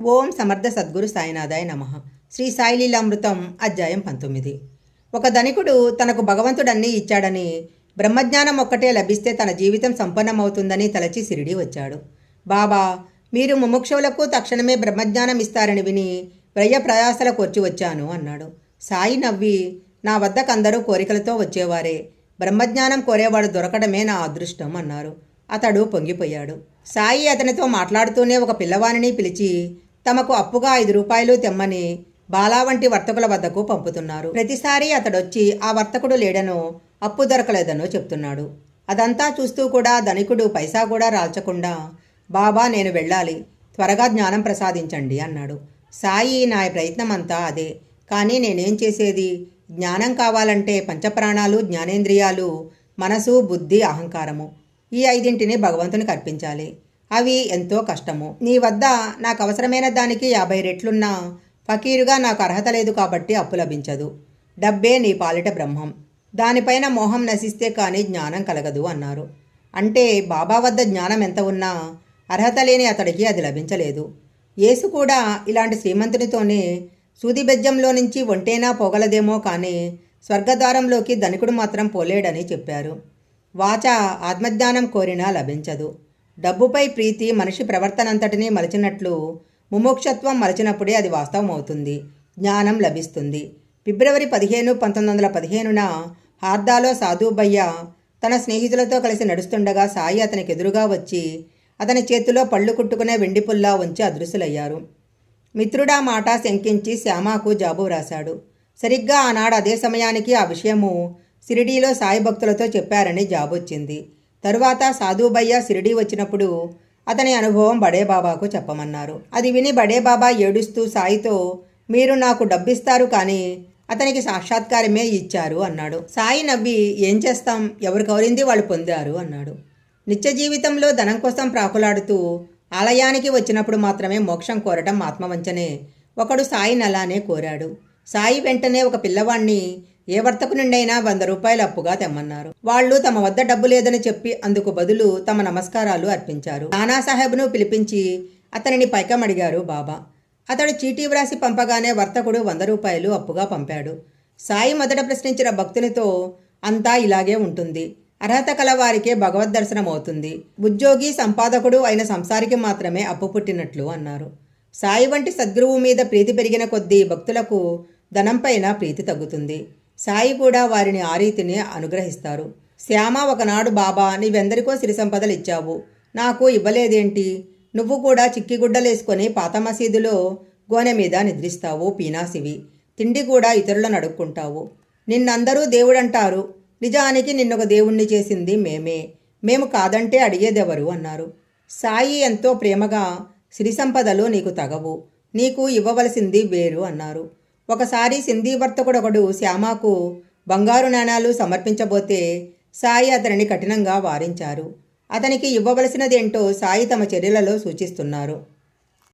ఓం సమర్థ సద్గురు సాయినాథాయ నమ. శ్రీ సాయిలీలామృతం అధ్యాయం పంతొమ్మిది. ఒక ధనికుడు తనకు భగవంతుడన్నీ ఇచ్చాడని బ్రహ్మజ్ఞానం ఒక్కటే లభిస్తే తన జీవితం సంపన్నమవుతుందని తలచి సిరిడి వచ్చాడు. బాబా మీరు ముముక్షువులకు తక్షణమే బ్రహ్మజ్ఞానం ఇస్తారని విని వ్రయ ప్రయాసల కోర్చి వచ్చాను అన్నాడు. సాయి నవ్వి నా వద్దకందరూ కోరికలతో వచ్చేవారే. బ్రహ్మజ్ఞానం కోరేవాడు దొరకడమే నా అదృష్టం అన్నారు. అతడు పొంగిపోయాడు. సాయి అతనితో మాట్లాడుతూనే ఒక పిల్లవానిని పిలిచి తమకు అప్పుగా ఐదు రూపాయలు తెమ్మని బాలా వంటి వర్తకుల వద్దకు పంపుతున్నారు. ప్రతిసారి అతడొచ్చి ఆ వర్తకుడు లేడనో అప్పు దొరకలేదనో చెప్తున్నాడు. అదంతా చూస్తూ కూడా ధనికుడు పైసా కూడా రాల్చకుండా బాబా నేను వెళ్ళాలి. త్వరగా జ్ఞానం ప్రసాదించండి అన్నాడు. సాయి నా ప్రయత్నం అంతా అదే. కానీ నేనేం చేసేది? జ్ఞానం కావాలంటే పంచప్రాణాలు జ్ఞానేంద్రియాలు మనసు బుద్ధి అహంకారము. ఈ ఐదింటిని భగవంతునికి అర్పించాలి. అవి ఎంతో కష్టము. నీ వద్ద నాకు అవసరమైన దానికి యాభై రెట్లున్నా ఫకీరుగా నాకు అర్హత లేదు కాబట్టి అప్పు లభించదు. డబ్బే నీ పాలిట బ్రహ్మం. దానిపైన మోహం నశిస్తే కానీ జ్ఞానం కలగదు అన్నారు. అంటే బాబా వద్ద జ్ఞానం ఎంత ఉన్నా అర్హత లేని అతడికి అది లభించలేదు. యేసు కూడా ఇలాంటి శ్రీమంతునితోనే సూది బెజ్జంలో నుంచి ఒంటేనా పోగలదేమో కానీ స్వర్గద్వారంలోకి ధనికుడు మాత్రం పోలేడని చెప్పారు. వాచ ఆత్మజ్ఞానం కోరినా లభించదు. డబ్బుపై ప్రీతి మనిషి ప్రవర్తనంతటినీ మలిచినట్లు ముముక్షత్వం మలిచినప్పుడే అది వాస్తవం అవుతుంది జ్ఞానం లభిస్తుంది. ఫిబ్రవరి పదిహేను పంతొమ్మిది వందల పదిహేనున హార్దాలో సాధుబయ్య తన స్నేహితులతో కలిసి నడుస్తుండగా సాయి అతనికి ఎదురుగా వచ్చి అతని చేతిలో పళ్ళు కుట్టుకునే వెండి పుల్లా ఉంచి అదృశ్యులయ్యారు. మిత్రుడా మాట శంకించి శ్యామాకు జాబు వ్రాశాడు. సరిగ్గా ఆనాడు అదే సమయానికి ఆ విషయము సిరిడీలో సాయి భక్తులతో చెప్పారని జాబొచ్చింది. తరువాత సాధుబయ్య షిరిడీ వచ్చినప్పుడు అతని అనుభవం బడేబాబాకు చెప్పమన్నారు. అది విని బడేబాబా ఏడుస్తూ సాయితో మీరు నాకు డబ్బిస్తారు కానీ అతనికి సాక్షాత్కారమే ఇచ్చారు అన్నాడు. సాయి నవ్వి ఏం చేస్తాం? ఎవరు కౌరింది వాళ్ళు పొందారు అన్నాడు. నిత్య జీవితంలో ధనం కోసం ప్రాకులాడుతూ ఆలయానికి వచ్చినప్పుడు మాత్రమే మోక్షం కోరటం ఆత్మవంచనే ఒకడు సాయిని అలానే కోరాడు. సాయి వెంటనే ఒక పిల్లవాణ్ణి ఏ వర్తకు నుండైనా వంద రూపాయలు అప్పుగా తెమ్మన్నారు. వాళ్ళు తమ వద్ద డబ్బు లేదని చెప్పి అందుకు బదులు తమ నమస్కారాలు అర్పించారు. నానాసాహెబ్ను పిలిపించి అతనిని పైకం అడిగారు బాబా. అతడు చీటీ వ్రాసి పంపగానే వర్తకుడు వంద రూపాయలు అప్పుగా పంపాడు. సాయి మొదట ప్రశ్నించిన భక్తునితో అంతా ఇలాగే ఉంటుంది. అర్హత కల వారికే భగవద్ దర్శనం అవుతుంది. ఉద్యోగి సంపాదకుడు అయిన సంసారికి మాత్రమే అప్పు పుట్టినట్లు అన్నారు. సాయి వంటి సద్గురువు మీద ప్రీతి పెరిగిన కొద్దీ భక్తులకు ధనంపైన ప్రీతి తగ్గుతుంది. సాయి కూడా వారిని ఆ రీతిని అనుగ్రహిస్తారు. శ్యామ ఒకనాడు బాబా నీవెందరికో సిరి సంపదలు ఇచ్చావు. నాకు ఇవ్వలేదేంటి? నువ్వు కూడా చిక్కిగుడ్డలేసుకొని పాత మసీదులో గోనె మీద నిద్రిస్తావు పీనాసివి. తిండి కూడా ఇతరులను అడుక్కుంటావు. నిన్నందరూ దేవుడంటారు. నిజానికి నిన్నొక దేవుణ్ణి చేసింది మేమే. మేము కాదంటే అడిగేదెవరు? అన్నారు. సాయి ఎంతో ప్రేమగా సిరి సంపదలు నీకు తగవు. నీకు ఇవ్వవలసింది వేరు అన్నారు. ఒకసారి సింధీ వర్తకుడొకడు శ్యామాకు బంగారు నాణాలు సమర్పించబోతే సాయి అతనిని కఠినంగా వారించారు. అతనికి ఇవ్వవలసినదేంటో సాయి తమ చర్యలలో సూచిస్తున్నారు.